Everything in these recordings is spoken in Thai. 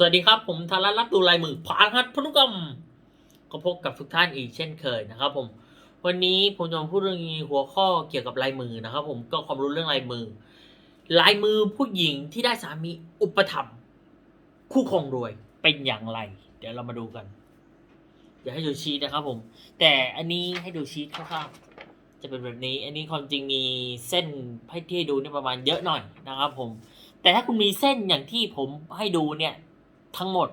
สวัสดีครับ ผมธารรัตน์ดูลายมือผานฮัทพนุกรรมก็พบกับทุกท่านอีกเช่นเคยนะครับ ผม วันนี้ผมจะมาพูดเรื่องหัวข้อเกี่ยวกับลายมือนะครับ ผมก็ความรู้เรื่องลายมือ ลายมือผู้หญิงที่ได้สามีอุปถัมภ์คู่ครองรวยเป็นอย่างไร เดี๋ยวเรามาดูกันอย่าให้ดูชีตนะครับ ผม แต่อันนี้ให้ดูชีตคร่าวๆจะเป็นแบบนี้ อันนี้ความจริงมีเส้นให้ที่ให้ดูเนี่ยประมาณเยอะหน่อยนะครับ ผม แต่ถ้าคุณมีเส้นอย่างที่ผมให้ดูเนี่ย ทั้งหมด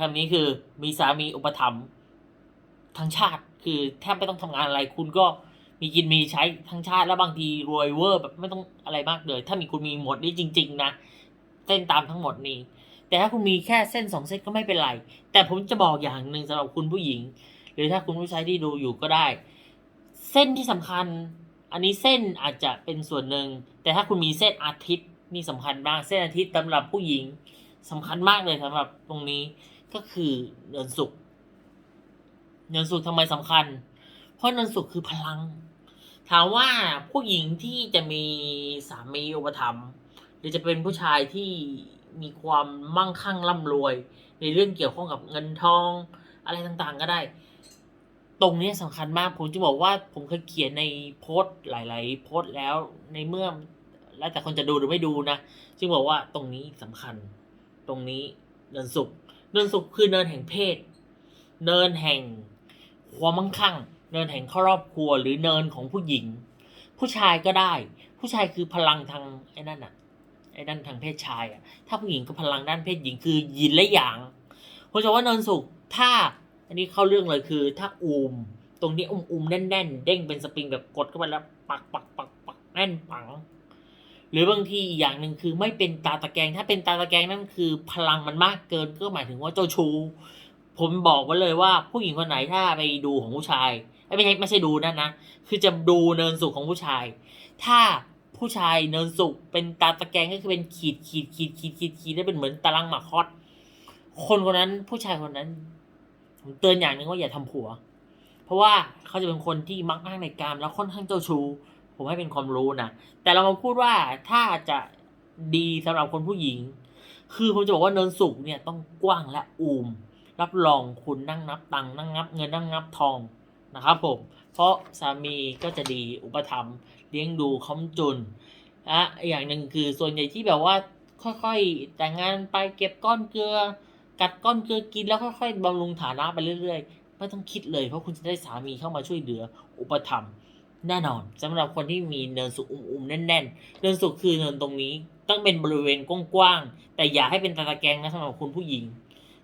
คำนี้คือมีสามีอุปถัมภ์ทั้งชาติคือแทบไม่ต้องทำงานอะไร คุณก็มีกินมีใช้ทั้งชาติแล้วบางทีรวยเวอร์แบบไม่ต้องอะไรมากเลย ถ้ามีคุณมีหมดนี่จริง ๆ นะเส้นตามทั้งหมดนี้ แต่ถ้าคุณมีแค่เส้นสองเส้นก็ไม่เป็นไร แต่ผมจะบอกอย่างหนึ่งสำหรับคุณผู้หญิง หรือถ้าคุณผู้ชายที่ดูอยู่ก็ได้ เส้นที่สำคัญ อันนี้เส้นอาจจะเป็นส่วนหนึ่งแต่ถ้าคุณมีเส้นอาทิตย์นี่สำคัญมากเส้นอาทิตย์สำหรับผู้หญิง สำคัญมากเลยสำหรับตรงนี้ก็คือเดือนศุกร์เดือนศุกร์ทำไมสำคัญ เพราะเดือนศุกร์คือพลัง ถามว่าผู้หญิงที่จะมีสามีอุปถัมภ์หรือจะเป็นผู้ชายที่มีความมั่งคั่งร่ำรวย ในเรื่องเกี่ยวข้องกับเงินทอง อะไรต่างๆก็ได้ ตรงนี้สำคัญมาก ผมจะบอกว่าผมเคยเขียนในโพสต์หลาย ๆ โพสต์แล้วในเมื่อแล้วแต่คนจะดูหรือไม่ดูนะ จึงบอกว่าตรงนี้สำคัญ ตรงนี้เนินสุขเนินสุขคือเนินแห่งเพศ เนินแห่งความมั่งคั่ง เนินแห่งครอบครัวหรือเนินของผู้หญิง ผู้ชายก็ได้ ผู้ชายคือพลังทางไอ้นั่นอะไอ้นั่นทางเพศชายอะถ้าผู้หญิงก็พลังด้านเพศหญิงคือยินและหยางผมจะว่าเนินสุขถ้าอันนี้เข้าเรื่องเลยคือถ้าอูม ตรงนี้อุ้มอุ้มๆแน่นเด้งเป็นสปริงแบบกดเข้าไปแล้วปักปักปักปักแน่นปัง หรือบางทีอีกอย่างหนึ่งคือไม่เป็นตาตะแกง ถ้าเป็นตาตะแกงนั่นคือพลังมันมากเกินก็หมายถึงว่าเจ้าชู้ผมบอกไว้เลยว่าผู้หญิงคนไหนถ้าไปดูของผู้ชายไม่ใช่ไม่ใช่ดูนั่นนะคือจะดูเนินสุขของผู้ชาย ถ้าผู้ชายเนินสุขเป็นตาตะแกงก็คือเป็นขีดขีดขีดขีดขีดขีดได้เป็นเหมือนตารางหมากฮอตคนคนนั้นผู้ชายคนนั้นผมเตือนอย่างหนึ่งว่าอย่าทำผัว เพราะว่าเขาจะเป็นคนที่มักง่ายในการแล้วค่อนข้างเจ้าชู้ ผมให้เป็นความรู้นะ แต่เรามาพูดว่าถ้าจะดีสำหรับคนผู้หญิง คือผมจะบอกว่าเนินสุขเนี่ยต้องกว้างและอูม รับรองคุณนั่งนับตังนั่งนับเงินนั่งนับทองนะครับผม เพราะสามีก็จะดีอุปถัมภ์เลี้ยงดูค้ำจุนและอีกอย่างหนึ่งคือส่วนใหญ่ที่แบบว่าค่อยๆ แต่งงานไปเก็บก้อนเกลือ กัดก้อนเกลือกินแล้วค่อยๆบำรุงฐานะไปเรื่อยๆ ไม่ต้องคิดเลยเพราะคุณจะได้สามีเข้ามาช่วยเหลืออุปถัมภ์ แน่นอนสำหรับคนที่มีเนินสุขอุ้มๆแน่นๆเนินสุขคือเนินตรงนี้ต้องเป็นบริเวณกว้างๆแต่อย่าให้เป็นตาตะแกงนะสำหรับคุณผู้หญิง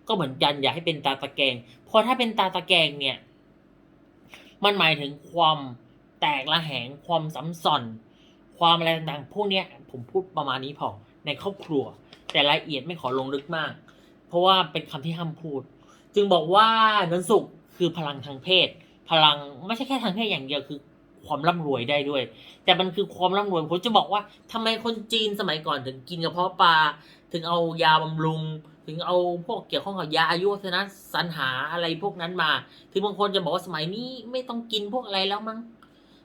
ก็เหมือนกันอย่าให้เป็นตาตะแกงเพราะถ้าเป็นตาตะแกงเนี่ย มันหมายถึงความแตกละแหงความซ้ำซ้อนความอะไรต่างๆพวกเนี้ยผมพูดประมาณนี้พอในครอบครัว แต่รายละเอียดไม่ขอลงลึกมาก เพราะว่าเป็นคำที่ห้ามพูด จึงบอกว่าเนินสุขคือพลังทางเพศ พลังไม่ใช่แค่ทางเพศอย่างเดียวคือ ความร่ำรวยได้ด้วย แต่มันคือความร่ำรวยผมจะบอกว่าทำไมคนจีนสมัยก่อนถึงกินกระเพาะปลาถึงเอายาบำรุง ถึงเอาพวกเกี่ยวข้องกับยาอายุวัฒนะสรรหาอะไรพวกนั้นมาถึงบางคนจะบอกว่าสมัยนี้ไม่ต้องกินพวกอะไรแล้วมั้ง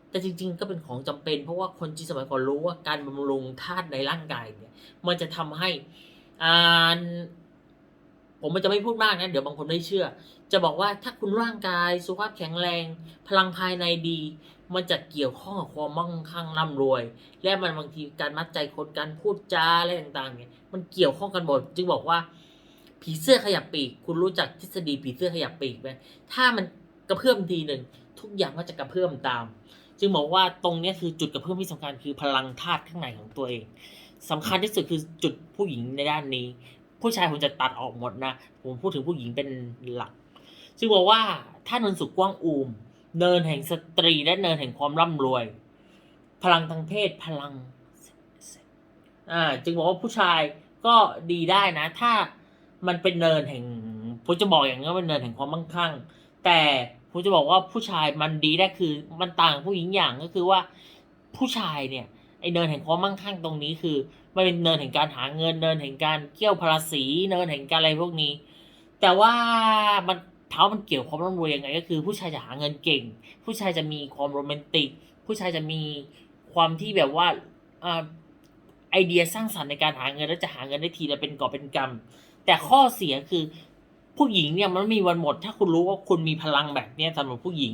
แต่จริง ๆ ก็เป็นของจำเป็น เพราะว่าคนจีนสมัยก่อนรู้ว่าการบำรุงธาตุในร่างกายเนี่ย มันจะทำให้อ่าผมมันจะไม่พูดมากนะเดี๋ยวบางคนไม่เชื่อ จะบอกว่าถ้าคุณร่างกายสุขภาพแข็งแรง พลังภายในดี มันจะเกี่ยวข้องกับความมั่งคั่งร่ำรวย และมันบางทีการมัดใจคนการพูดจาอะไรต่างๆเนี่ยมันเกี่ยวข้องกันหมดจึงบอกว่า ผีเสื้อขยับปีก คุณรู้จักทฤษฎีผีเสื้อขยับปีกไหมถ้ามันกระเพื่อมทีหนึ่งทุกอย่างก็จะกระเพื่อมตาม จึงบอกว่าตรงนี้คือจุดกระเพื่อมที่สำคัญคือพลังธาตุข้างในของตัวเองสำคัญที่สุดคือจุดผู้หญิงในด้านนี้ ผู้ชายผมจะตัดออกหมดนะ ผมพูดถึงผู้หญิงเป็นหลัก จึงบอกว่าถ้านนสุขกว้างอูม เนินแห่งสตรีและเนินแห่งความร่ำรวย พลังทางเพศพลังอ่าจึงบอกว่าผู้ชายก็ดีได้นะ ถ้ามันเป็นเนินแห่งผมจะบอกอย่างนี้ว่าเป็นเนินแห่งความมั่งคั่ง แต่ผมจะบอกว่าผู้ชายมันดีได้คือมันต่างผู้หญิงอย่างก็คือว่าผู้ชายเนี่ยไอเนินแห่งความมั่งคั่งตรงนี้คือมันเป็นเนินแห่งการหาเงินเนินแห่งการเกี่ยวพราศีเนินแห่งการอะไรพวกนี้ แต่ว่ามัน เท้ามันเกี่ยวความร่ำรวยยังไง ก็คือ ผู้ชายจะหาเงินเก่ง ผู้ชายจะมีความโรแมนติก ผู้ชายจะมีความที่แบบว่าอไอเดียสร้างสรรค์ในการหาเงินแล้วจะหาเงินได้ทีละเป็นก่อเป็นกำแต่ข้อเสียคือผู้หญิงเนี่ยมันม่มีวันหมด ถ้าคุณรู้ว่าคุณมีพลังแบบเนี้ยสำหรับผู้หญิง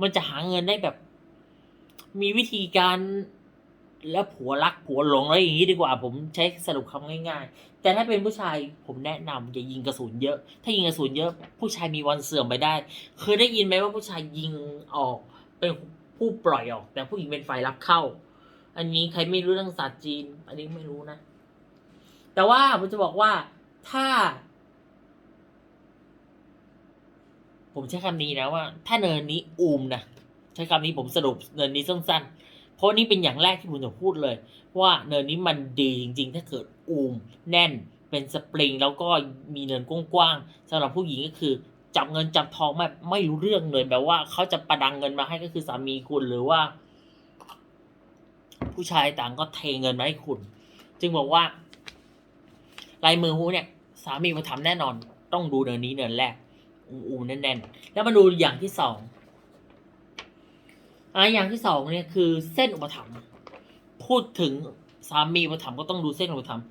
มันจะหาเงินได้แบบ มีวิธีการ แล้วผัวรักผัวหลงอะไรอย่างนี้ดีกว่า ผมใช้สรุปคำง่าย ๆ แต่ถ้าเป็นผู้ชายผมแนะนำอย่ายิงกระสุนเยอะ ถ้ายิงกระสุนเยอะ ผู้ชายมีวันเสื่อมไปได้ เคยได้ยินไหมว่าผู้ชายยิงออกเป็นผู้ปล่อยออก แต่ผู้หญิงเป็นฝ่ายรับเข้า อันนี้ใครไม่รู้เรื่องศาสตร์จีน อันนี้ไม่รู้นะ แต่ว่าผมจะบอกว่าถ้า ผมใช้คำนี้นะว่า ถ้าเนินนี้อูมนะใช้คำนี้ผมสรุปเนินนี้สั้นๆ เพราะนี่เป็นอย่างแรกที่ผมจะพูดเลย ว่าเนินนี้มันดีจริง ๆ ถ้าเกิดอูมแน่นเป็นสปริง แล้วก็มีเนินกว้างๆสำหรับผู้หญิงก็คือจับเงินจับทองไม่ไม่รู้เรื่องเลยแบบว่าเขาจะประดังเงินมาให้ก็คือสามีคุณหรือว่า ผู้ชายต่างก็เทเงินมาให้คุณ จึงบอกว่าลายมือฮูเนี่ย สามีมาทำแน่นอน ต้องดูเนินนี้เนินแรกอูๆแน่นๆแล้วมาดูอย่างที่สอง อ่าอย่างที่สองเนี่ยคือเส้นอุปถัมภ์พูดถึงสามีอุปถัมภ์ก็ต้องดูเส้นอุปถัมภ์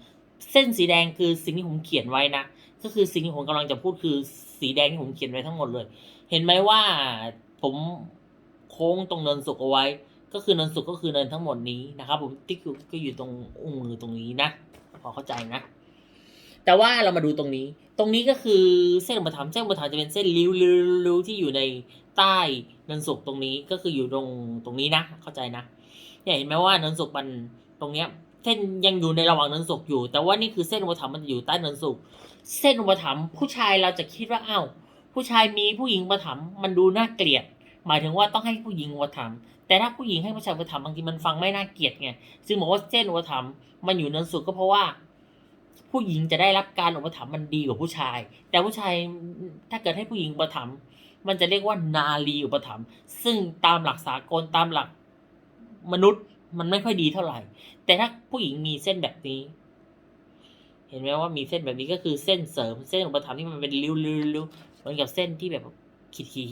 เส้นสีแดงคือสิ่งที่ผมเขียนไว้นะก็คือสิ่งที่ผมกำลังจะพูดคือสีแดงที่ผมเขียนไว้ทั้งหมดเลย เห็นไหมว่าผมโค้งตรงเนินสุกเอาไว้ ก็คือเนินสุกก็คือเนินทั้งหมดนี้นะครับ ผมติ๊กอยู่ก็อยู่ตรงอุ้งมือตรงนี้นะพอเข้าใจนะ แต่ว่าเรามาดูตรงนี้ ตรงนี้ก็คือเส้นอุปถัมภ์เส้นอุปถัมภ์จะเป็นเส้นริ้วริ้วริ้วที่อยู่ในใต้ เนินสุกตรงนี้ก็คืออยู่ตรงตรงนี้นะ เข้าใจนะเนี่ยเห็นไหมว่าเนินสุกมันตรงเนี้ยเส้นยังอยู่ในระหว่างเนินสุกอยู่ แต่ว่านี่คือเส้นอุปถัมภ์มันอยู่ใต้เนินสุกเส้นอุปถัมภ์ผู้ชายเราจะคิดว่าอ้าวผู้ชายมีผู้หญิงอุปถัมภ์มันดูน่าเกลียด หมายถึงว่าต้องให้ผู้หญิงอุปถัมภ์แต่ถ้าผู้หญิงให้ผู้ชายอุปถัมภ์บางทีมันฟังไม่น่าเกลียดไงซึ่งบอกว่าเส้นอุปถัมภ์มันอยู่เนินสุกก็เพราะว่า ผู้หญิงจะได้รับการอุปถัมภ์มันดีกว่าผู้ชาย แต่ผู้ชายถ้าเกิดให้ผู้หญิงอุปถัมภ์ มันจะเรียกว่านาลีอุปถัมภ์ซึ่งตามหลักสากลตามหลักมนุษย์มันไม่ค่อยดีเท่าไหร่ แต่ถ้าผู้หญิงมีเส้นแบบนี้ เห็นไหมว่ามีเส้นแบบนี้ก็คือเส้นเสริมเส้นอุปถัมภ์ที่มันเป็นริ้วริ้วริ้วเหมือนกับเส้นที่แบบขีดขีด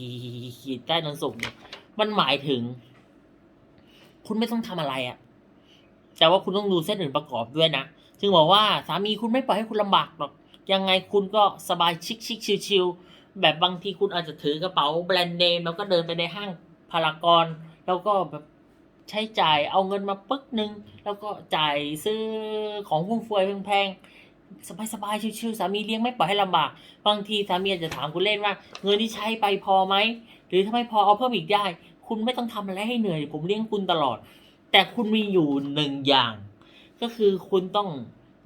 ขีดใต้นนสูงเนี่ยมันหมายถึง คุณไม่ต้องทำอะไรอะแต่ว่าคุณต้องดูเส้นอื่นประกอบด้วยนะจึงบอกว่าสามีคุณไม่ปล่อยให้คุณลำบากหรอกยังไงคุณก็สบายชิคชิคชิวๆ แบบบางทีคุณอาจจะถือกระเป๋าแบรนด์เนมแล้วก็เดินไปในห้างพารากอนแล้วก็แบบใช้จ่ายเอาเงินมาปึ๊กนึง แล้วก็จ่ายซื้อของฟุ่มเฟือยแพงๆสบายๆชิวๆสามีเลี้ยงไม่ปล่อยให้ลำบาก บางทีสามีอาจจะถามคุณเล่นว่า เงินที่ใช้ไปพอไหมหรือถ้าไม่พอเอาเพิ่มอีกได้ คุณไม่ต้องทำอะไรให้เหนื่อย ผมเลี้ยงคุณตลอด แต่คุณมีอยู่หนึ่งอย่าง ก็คือคุณต้อง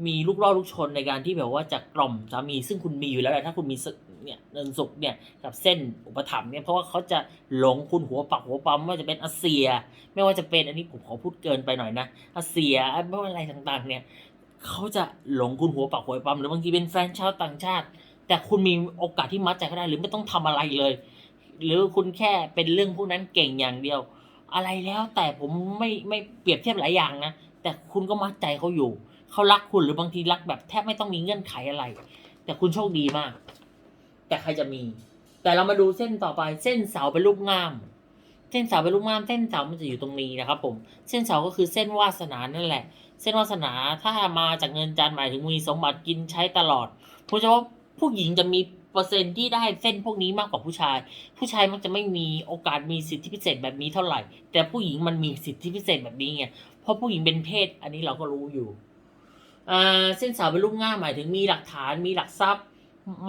มีลูกล่อลูกชนในการที่แบบว่าจะกล่อมสามีซึ่งคุณมีอยู่แล้วแหละถ้าคุณมีส เนี่ยเนินสุกเนี่ยกับเส้นอุปถัมภ์เนี่ยเพราะว่าเขาจะหลงคุณหัวปักหัวปั๊มไม่ว่าจะเป็นอาเซีย ไม่ว่าจะเป็นอันนี้ผมขอพูดเกินไปหน่อยนะอาเซียไม่ว่าอะไรต่างๆ เนี่ยเขาจะหลงคุณหัวปักหัวปั๊มหรือบางทีเป็นแฟนชาวต่างชาติ แต่คุณมีโอกาสที่มัดใจเขาได้หรือไม่ต้องทำอะไรเลย หรือคุณแค่เป็นเรื่องพวกนั้นเก่งอย่างเดียว อะไรแล้วแต่ผมไม่ไม่เปรียบเทียบหลายอย่างนะแต่คุณก็มัดใจเขาอยู่เขารักคุณหรือบางทีรักแบบแทบไม่ต้องมีเงื่อนไขอะไร แต่คุณโชคดีมาก แต่ใครจะมี แต่เรามาดูเส้นต่อไป เส้นเสาเป็นรูปง่าม เส้นเสาเป็นรูปง่าม เส้นเสามันจะอยู่ตรงนี้นะครับ ผม เส้นเสาก็คือเส้นวาสนานั่นแหละ เส้นวาสนาถ้ามาจากเงินจานหมายถึงมีสมบัติกินใช้ตลอดเพราะฉะนั้นว่าผู้หญิงจะมีเปอร์เซ็นต์ที่ได้เส้นพวกนี้มากกว่าผู้ชาย ผู้ชายมักจะไม่มีโอกาสมีสิทธิพิเศษแบบนี้เท่าไหร่ แต่ผู้หญิงมันมีสิทธิพิเศษแบบนี้ไง เพราะผู้หญิงเป็นเพศ อันนี้เราก็รู้อยู่อ่าเส้นสาวเป็นรูปง่ามหมายถึงมีหลักฐานมีหลักทรัพย์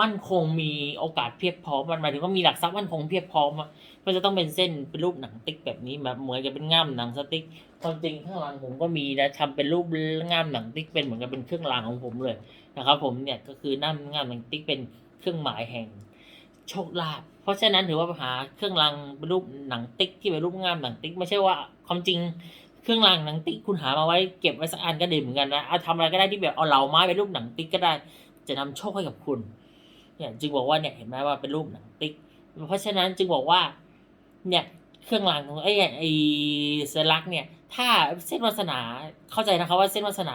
มั่นคงมีโอกาสเพียบพร้อมมันหมายถึงว่ามีหลักทรัพย์มั่นคงเพียบพร้อมอะก็จะต้องเป็นเส้นเป็นรูปหนังติ๊กแบบนี้แบบเหมือนจะเป็นง่ามหนังสติ๊กความจริงข้างหลังผมก็มีนะทำเป็นรูปง่ามหนังติ๊กเป็นเหมือนกับเป็นเครื่องรางของผมเลยนะครับ ผมเนี่ยก็คือน้ำง่ามหนังติ๊กเป็นเครื่องหมายแห่งโชคลาภเพราะฉะนั้นถือว่าหาเครื่องรางเป็นรูปหนังติ๊กที่เป็นรูปง่ามหนังติ๊กไม่ใช่ว่าความจริงเครื่องรางหนังติ๊กคุณหามาไว้เก็บไว้สักอันก็ดีเหมือนกันนะเอาทำอะไรก็ได้ที่แบบเอาเหลาไม้เป็นรูปหนังติ๊กก็ได้ จะนำโชคให้กับคุณ เนี่ยจึงบอกว่าเนี่ยเห็นไหมว่าเป็นรูปหนังติ๊ก เพราะฉะนั้นจึงบอกว่าเนี่ยเครื่องรางของไอ้ไอ้เซลักเนี่ย ถ้าเส้นวาสนาเข้าใจนะครับว่าเส้นวาสนา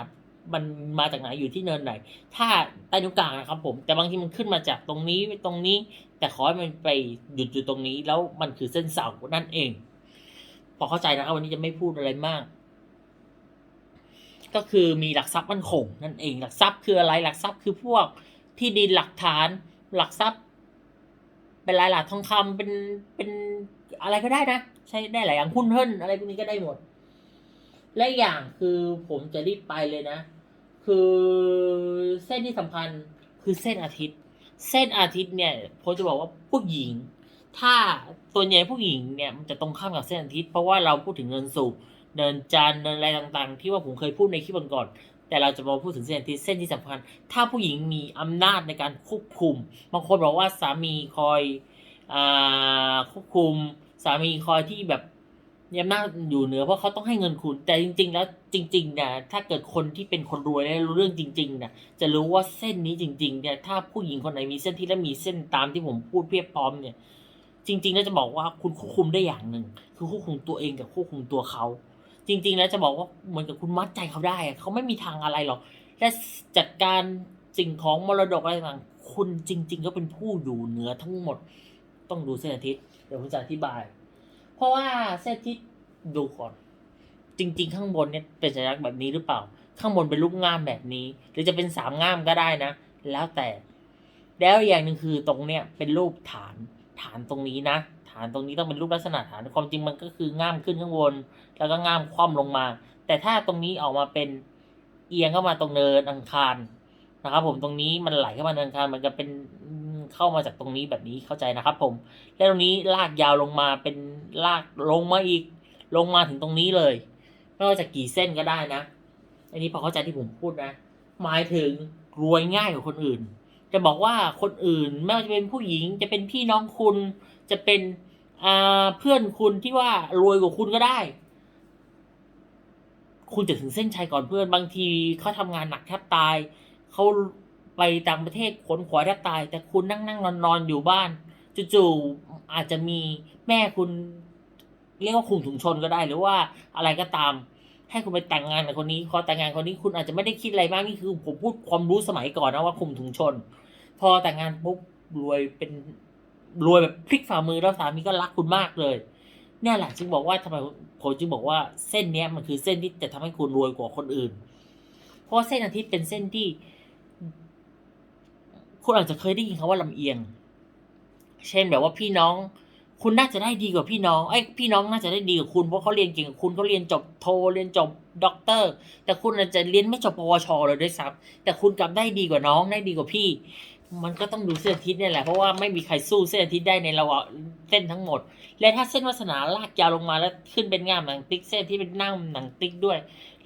มันมาจากไหนอยู่ที่เนินไหน ถ้าใต้นิ้วกลางนะครับผม แต่บางทีมันขึ้นมาจากตรงนี้ไปตรงนี้ แต่ขอให้มันไปหยุดอยู่ตรงนี้ แล้วมันคือเส้นเสานั่นเอง พอเข้าใจนะครับวันนี้จะไม่พูดอะไรมาก ก็คือมีหลักทรัพย์มั่นคงนั่นเอง หลักทรัพย์คืออะไร หลักทรัพย์คือพวกที่ดินหลักฐาน หลักทรัพย์ เป็นรายหลักทองคำเป็นเป็นอะไรก็ได้นะ ใช้ได้หลายอย่างหุ้นเฮิรนอะไรพวกนี้ก็ได้หมด และอย่างคือผมจะรีบไปเลยนะ คือเส้นที่สำคัญคือเส้นอาทิตย์ เส้นอาทิตย์เนี่ยผมจะบอกว่าผู้หญิง ถ้าตัวใหญ่ผู้หญิงเนี่ยมันจะตรงข้ามกับเส้นอาทิตย์เพราะว่าเราพูดถึงเงินสูบเดินจันเดินอะไรต่างๆ ที่ว่าผมเคยพูดในคลิปก่อน แต่เราจะมาพูดถึงเส้นทิตย์เส้นที่สำคัญ ถ้าผู้หญิงมีอำนาจในการควบคุม บางคนบอกว่าสามีคอยอควบคุม สามีคอยที่แบบมีอำนาจอยู่เหนือเพราะเขาต้องให้เงินคุณ แต่จริง ๆ แล้วจริงๆนี่ยถ้าเกิดคนที่เป็นคนรวยและรู้เรื่องจริงๆนี่ยจะรู้ว่าเส้นนี้จริงๆเนี่ยถ้าผู้หญิงคนไหนมีเส้นที่และมีเส้นตามที่ผมพูดเพียบพร้อมเนี่ย จริงๆแล้วจะบอกว่าคุณควบคุมได้อย่างหนึ่งคือควบคุมตัวเองกับควบคุมตัวเขา จริง ๆ แล้วจะบอกว่าเหมือนกับคุณมัดใจเขาได้เขาไม่มีทางอะไรหรอกและจัดการสิ่งของมรดกอะไรต่างๆคุณจริง ๆ ก็เป็นผู้อยู่เหนือทั้งหมด ต้องดูเส้นอาทิตย์เดี๋ยวผมจะอธิบาย เพราะว่าเส้นอาทิตย์ดูก่อน จริง ๆ ข้างบนเนี่ยเป็นสัญลักษณ์แบบนี้หรือเปล่า ข้างบนเป็นรูปง่ามแบบนี้ หรือจะเป็นสามง่ามก็ได้นะ แล้วแต่แล้วอย่างหนึ่งคือตรงเนี้ยเป็นรูปฐานฐานตรงนี้นะานตรงนี้ต้องเป็นรูปลักษณะฐานความจริงมันก็คือง่ามขึ้นข้างบน แล้วก็ง่ามคว่ำลงมา แต่ถ้าตรงนี้ออกมาเป็นเอียงเข้ามาตรงเนินอังคารนะครับ ผมตรงนี้มันไหลเข้ามาเนินอังคารมันจะเป็นเข้ามาจากตรงนี้แบบนี้เข้าใจนะครับ ผม แล้วตรงนี้ลากยาวลงมาเป็นลากลงมาอีกลงมาถึงตรงนี้เลยไม่ว่าจะกี่เส้นก็ได้นะ อันนี้พอเข้าใจที่ผมพูดนะ หมายถึงรวยง่ายกว่าคนอื่น จะบอกว่าคนอื่นไม่ว่าจะเป็นผู้หญิง จะเป็นพี่น้องคุณ จะเป็นเพื่อนคุณที่ว่ารวยกว่าคุณก็ได้ คุณจะถึงเส้นชัยก่อนเพื่อนบางทีเขาทำงานหนักแทบตายเขาไปต่างประเทศขนขวายแทบตาย แต่คุณนั่งนั่งนอนนอนอยู่บ้านจู่ๆอาจจะมีแม่คุณเรียกว่าคุมถุงชนก็ได้ หรือว่าอะไรก็ตาม ให้คุณไปแต่งงานกับคนนี้พอแต่งงานคนนี้คุณอาจจะไม่ได้คิดอะไรมากนี่คือ ผมพูดความรู้สมัยก่อนนะว่าคุมถุงชน พอแต่งงานปุ๊บรวยเป็นรวยแบบพลิกฝ่ามือแล้วสามีก็รักคุณมากเลยเนี่ยแหละจึงบอกว่าทำไมผมจึงบอกว่าเส้นเนี้ยมันคือเส้นที่จะทำให้คุณรวยกว่าคนอื่น เพราะว่าเส้นอาทิตย์เป็นเส้นที่ คุณอาจจะเคยได้ยินคำว่าลำเอียง เช่นแบบว่าพี่น้อง คุณน่าจะได้ดีกว่าพี่น้องไอ้พี่น้องน่าจะได้ดีกว่าคุณเพราะเขาเรียนเก่งกว่าคุณเขาเรียนจบโทเรียนจบ ด็อกเตอร์ แต่คุณอาจจะเรียนไม่จบปวชเลยด้วยซ้ำแต่คุณกลับได้ดีกว่าน้องได้ดีกว่าพี่ มันก็ต้องดูเส้นอาทิตย์เนี่ยแหละเพราะว่าไม่มีใครสู้เส้นอาทิตย์ได้ในระหว่างเส้นทั้งหมด และถ้าเส้นวาสนาลากยาวลงมาแล้วขึ้นเป็นง่ามหนังติ๊กเส้นที่เป็นนั่งหนังติ๊กด้วย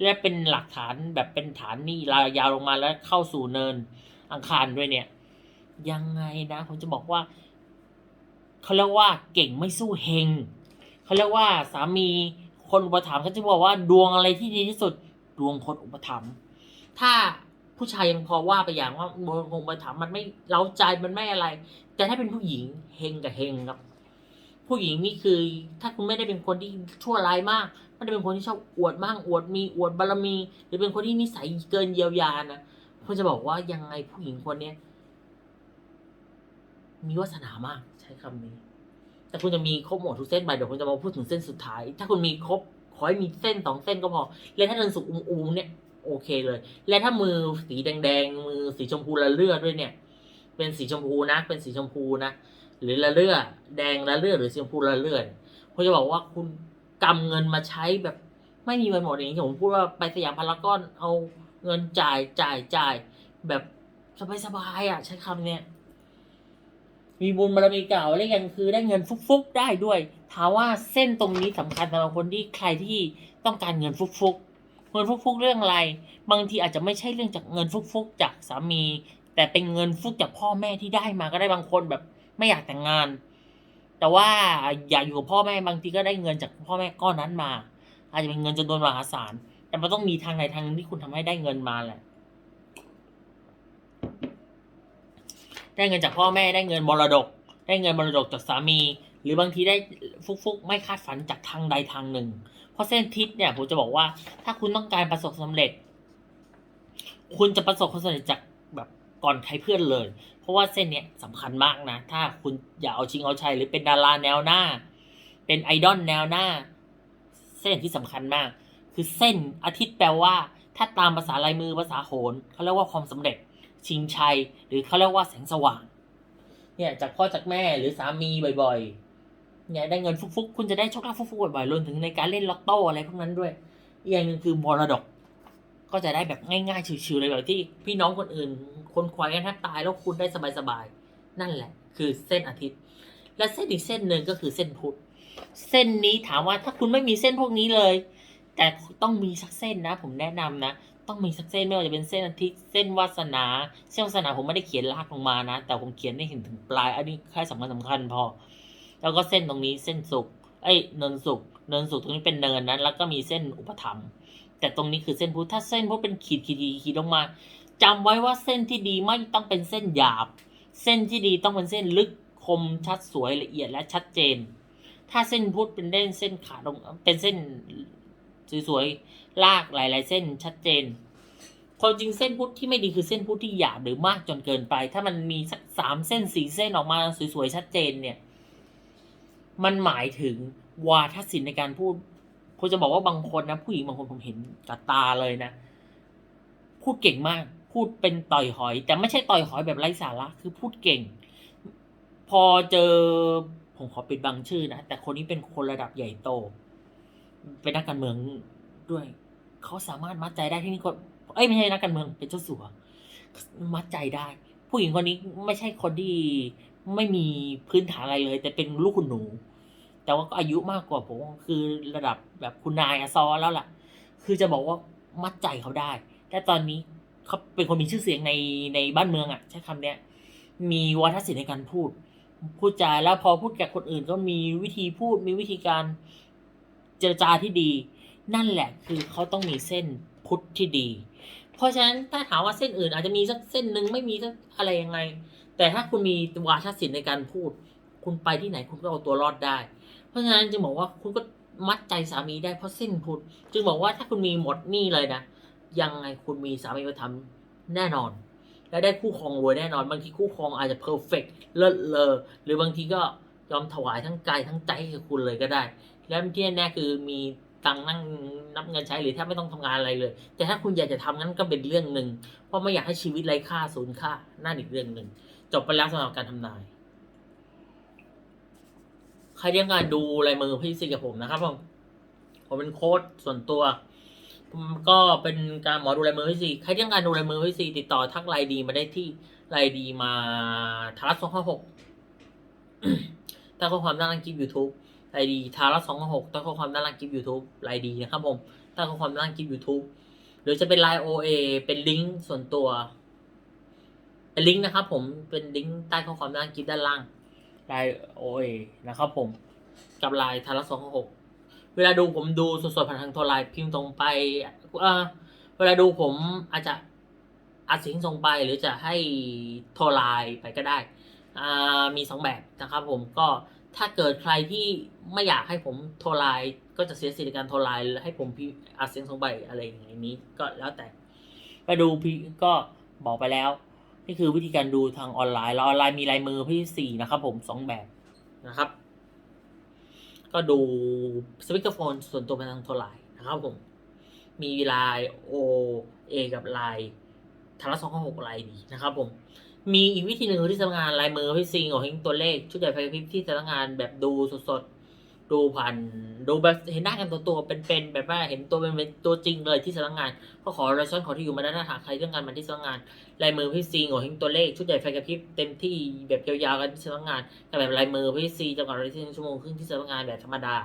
และเป็นหลักฐานแบบเป็นฐานนี่ลายาวลงมาแล้วเข้าสู่เนินอังคารด้วยเนี่ย ยังไงนะผมจะบอกว่าเขาเรียกว่าเก่งไม่สู้เฮงเขาเรียกว่าสามี คนอุปถัมภ์เขาจะบอกว่าดวงอะไรที่ดีที่สุด ดวงคนอุปถัมภ์ถ้าผู้ชายยังพอว่าไปอย่างว่าดวงคนอุปถัมภ์มันไม่เล้าใจมันไม่อะไร แต่ถ้าเป็นผู้หญิงเฮงกับเฮงครับ ผู้หญิงนี่คือ ถ้าคุณไม่ได้เป็นคนที่ชั่วร้ายมากไม่ได้เป็นคนที่ชอบอวดมากอวดมีอวดบารมี หรือเป็นคนที่นิสัยเกินเยียวยานะผมจะบอกว่ายังไงผู้หญิงคนเนี้ยมีวาสนามากใช้คำนี้ แต่คุณจะมีครบหมดทุกเส้นไปเดี๋ยวผมจะมาพูดถึงเส้นสุดท้าย ถ้าคุณมีครบขอให้มีเส้นสองเส้นก็พอ และถ้าเดินสุกอุ้มๆเนี่ยโอเคเลย และถ้ามือสีแดงๆมือสีชมพูละเลือดด้วยเนี่ย เป็นสีชมพูนะ เป็นสีชมพูนะ หรือละเลือดแดงละเลือดหรือสีชมพูละเลือดผมจะบอกว่าคุณกำเงินมาใช้แบบไม่มีวันหมดอย่างที่ผมพูดว่าไปสยามพารากอนเอาเงินจ่ายจ่ายจ่ายแบบสบายๆอะใช้คำเนี้ย มีบุญบารมีเก่าและยังคือได้เงินฟุกๆได้ด้วยถามว่าเส้นตรงนี้สำคัญสำหรับคนที่ใครที่ต้องการเงินฟุกๆเงินฟุกๆเรื่องอะไร บางทีอาจจะไม่ใช่เรื่องจากเงินฟุกๆจากสามี แต่เป็นเงินฟุกจากพ่อแม่ที่ได้มาก็ได้บางคนแบบไม่อยากแต่งงาน แต่ว่าอยากอยู่กับพ่อแม่บางทีก็ได้เงินจากพ่อแม่ก้อนนั้นมา อาจจะเป็นเงินจำนวนมหาศาลแต่มันต้องมีทางใดทางหนึงที่คุณทำให้ได้เงินมาแหละ ได้เงินจากพ่อแม่ได้เงินมรดก ได้เงินมรดกจากสามี หรือบางทีได้ฟุกๆ ไม่คาดฝันจากทางใดทางหนึ่ง เพราะเส้นทิศเนี่ยผมจะบอกว่า ถ้าคุณต้องการประสบความสำเร็จ คุณจะประสบความสำเร็จจากแบบก่อนใครเพื่อนเลย เพราะว่าเส้นเนี้ยสำคัญมากนะ ถ้าคุณอยากเอาชิงเอาชัยหรือเป็นดาราแนวหน้า เป็นไอดอลแนวหน้า เส้นที่สำคัญมาก คือเส้นอาทิตย์แปลว่า ถ้าตามภาษาลายมือภาษาโหรเขาเรียกว่าความสำเร็จ ชิงชัย หรือเขาเรียกว่าแสงสว่าง เนี่ยจากพ่อจากแม่หรือสามีบ่อยๆเนี่ยได้เงินฟุกๆ คุณจะได้โชคลาภฟุกๆบ่อยๆรวมถึงในการเล่นล็อตโต้อะไรพวกนั้นด้วยอีกอย่างหนึ่งคือมรดก ก็จะได้แบบง่ายๆชิวๆเลยแบบที่พี่น้องคนอื่น คนควายกันแทบตายแล้วคุณได้สบายๆนั่นแหละ คือเส้นอาทิตย์ และเส้นอีกเส้นหนึ่งก็คือเส้นพุธเส้นนี้ถามว่าถ้าคุณไม่มีเส้นพวกนี้เลย แต่ต้องมีสักเส้นนะ ผมแนะนำนะ ต้องมีสักเส้นไม่ว่าจะเป็นเส้นอาทิตย์เส้นวาสนา เส้นวาสนาผมไม่ได้เขียนลากลงมานะ แต่ผมเขียนให้เห็นถึงปลาย อันนี้แค่สำคัญสำคัญพอ แล้วก็เส้นตรงนี้เส้นสุกเอ้ยเนินสุกเนินสุกตรงนี้เป็นเนินนั้นแล้วก็มีเส้นอุปธรรมแต่ตรงนี้คือเส้นพุทธถ้าเส้นพุทธเป็นขีดขีดขีดขีดลงมาจำไว้ว่าเส้นที่ดีไม่ต้องเป็นเส้นหยาบ เส้นที่ดีต้องเป็นเส้นลึกคมชัดสวยละเอียดและชัดเจน ถ้าเส้นพุทธเป็นเส้นเส้นขาดลงเป็นเส้น สวยๆ ลากหลาย ๆ เส้นชัดเจน ความจริงเส้นพุทธที่ไม่ดีคือเส้นพุทธที่หยาบหรือมากจนเกินไป ถ้ามันมีสักสามเส้นสี่เส้นออกมาสวยๆ ชัดเจนเนี่ย มันหมายถึงวาทศิลป์ในการพูดผมจะบอกว่าบางคนนะผู้หญิงบางคนผมเห็นกับตาเลยนะ พูดเก่งมาก พูดเป็นต่อยหอย แต่ไม่ใช่ต่อยหอยแบบไร้สาระคือพูดเก่ง พอเจอผมขอปิดบังชื่อนะแต่คนนี้เป็นคนระดับใหญ่โต เป็นนักการเมืองด้วย เขาสามารถมัดใจได้ที่นี่คนเอ้ยไม่ใช่นักการเมืองเป็นเจ้าสัวมัดใจได้ ผู้หญิงคนนี้ไม่ใช่คนที่ไม่มีพื้นฐานอะไรเลย แต่เป็นลูกคุณหนู แต่ว่าก็อายุมากกว่าผมคือระดับแบบคุณนายอซอแล้วล่ะ คือจะบอกว่ามัดใจเขาได้ แต่ตอนนี้เขาเป็นคนมีชื่อเสียงในในบ้านเมืองอะใช้คำเนี้ยมีวัฒนศิลป์ในการพูด พูดจาแล้วพอพูดกับคนอื่นก็มีวิธีพูดมีวิธีการ เจรจาที่ดี นั่นแหละคือเขาต้องมีเส้นพุทธที่ดี เพราะฉะนั้นถ้าถามว่าเส้นอื่นอาจจะมีสักเส้นหนึ่งไม่มีสักอะไรยังไง แต่ถ้าคุณมีวาทศิลป์ในการพูด คุณไปที่ไหนคุณก็เอาตัวรอดได้ เพราะฉะนั้นจึงบอกว่าคุณก็มัดใจสามีได้เพราะเส้นพุทธจึงบอกว่าถ้าคุณมีหมดนี่เลยนะยังไงคุณมีสามีประทำแน่นอน และได้คู่ครองรวยแน่นอน บางทีคู่ครองอาจจะเพอร์เฟกเลิศเลอหรือบางทีก็ยอมถวายทั้งกายทั้งใจให้กับคุณเลยก็ได้ แล้วที่แน่คือมีตังนั่งนับเงินใช้หรือแทบไม่ต้องทำงานอะไรเลย แต่ถ้าคุณอยากจะทำงั้นก็เป็นเรื่องหนึ่งเพราะไม่อยากให้ชีวิตไร้ค่าสูญค่านั่นอีกเรื่องหนึ่งจบไปแล้วสำหรับการทำนายใครที่ต้องการดูลายมือพี่ซีกับผมนะครับผมผมเป็นโค้ดส่วนตัวก็เป็นการหมอดูลายมือพี่ซีใครที่ต้องการดูลายมือพี่ซีติดต่อทักไลน์ดีมาได้ที่ไลน์ดีมาทารัสสองห้าหกถ้าข้อความด้านล่างคลิป YouTube ไลดีทารัสสองห้าหกถ้าข้อความด้านล่างคลิป YouTube ไลดีนะครับผมถ้าข้อความด้านล่างคลิป YouTube หรือจะเป็นไลน์ OA เป็นลิงก์ส่วนตัว เป็นลิงก์นะครับผมเป็นลิงก์ใต้ข้อความด้านล่างคลิปด้านล่างไลน์โอเอนะครับผมกับไลน์ทารัสสองหกเวลาดูผมดูสดๆผ่านทางโทรไลน์พิมพ์ตรงไปเออเวลาดูผมอาจจะอัดเสียงส่งไปหรือจะให้โทรไลน์ไปก็ได้อ่ามีสองแบบนะครับผมก็ ถ้าเกิดใครที่ไม่อยากให้ผมโทรไลน์ก็จะเสียสิทธิ์ในการโทรไลน์ให้ผมพิอัดเสียงส่งไปอะไรอย่างนี้ก็แล้วแต่ไปดูพี่ก็บอกไปแล้ว นี่คือวิธีการดูทางออนไลน์แล้วออนไลน์มีลายมือพี่สี่นะครับผมสองแบบนะครับ ก็ดูสปีกเกอร์โฟนส่วนตัวเป็นทางโทรไลน์นะครับผม มีลน์โอเอกับลน์ทาร์สองหกลน์ดีนะครับผม มีอีกวิธีหนึ่งที่สำนักงานลายมือพี่ซีของเฮงตัวเลข ชุดใหญ่ไฟพริบที่สำนักงานแบบดูสดๆ ดูผ่านดูแบบเห็นหน้ากันตัวตัวๆเป็นๆแบบว่าเห็นตัวเป็นๆตัวจริงเลยที่สำนักงาน ก็ขอรายช้อนขอที่อยู่มาด้านหน้าหากใครต้องการมาที่สำนักงานลายมือพี่ซีโง่เฮงตัวเลขชุดใหญ่ไฟกระพริบเต็มที่แบบยาวๆกันที่สำนักงานกับแบบลายมือพี่ซีจำกัดเวลาที่หนึ่งชั่วโมงครึ่งที่สำนักงานแบบธรรมดา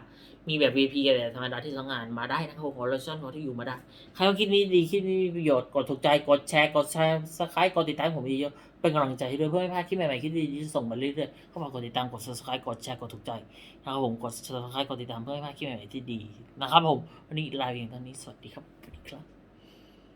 มีแบบ VP กับแบบธรรมดาที่สำงานมาได้นะครับขอรายช้อนขอที่อยู่มาได้ ใครว่าคลิปนี้ดีคลิปนี้มีประโยชน์ กดถูกใจ กดแชร์ กดแชร์สไครต์กดติดตามผมเยอะ เป็นกำลังใจให้ด้วยเพื่อไม่พลาดคลิปใหม่ๆคลิปดีๆที่ส่งมาเรื่อยๆเข้ามากดติดตามกด subscribe กดแชร์กดถูกใจนะครับผมกด subscribe กดติดตามเพื่อไม่พลาดคลิปใหม่ๆที่ดีนะครับผมวันนี้ลาไปเพียงเท่านี้สวัสดีครับสวัสดีครับ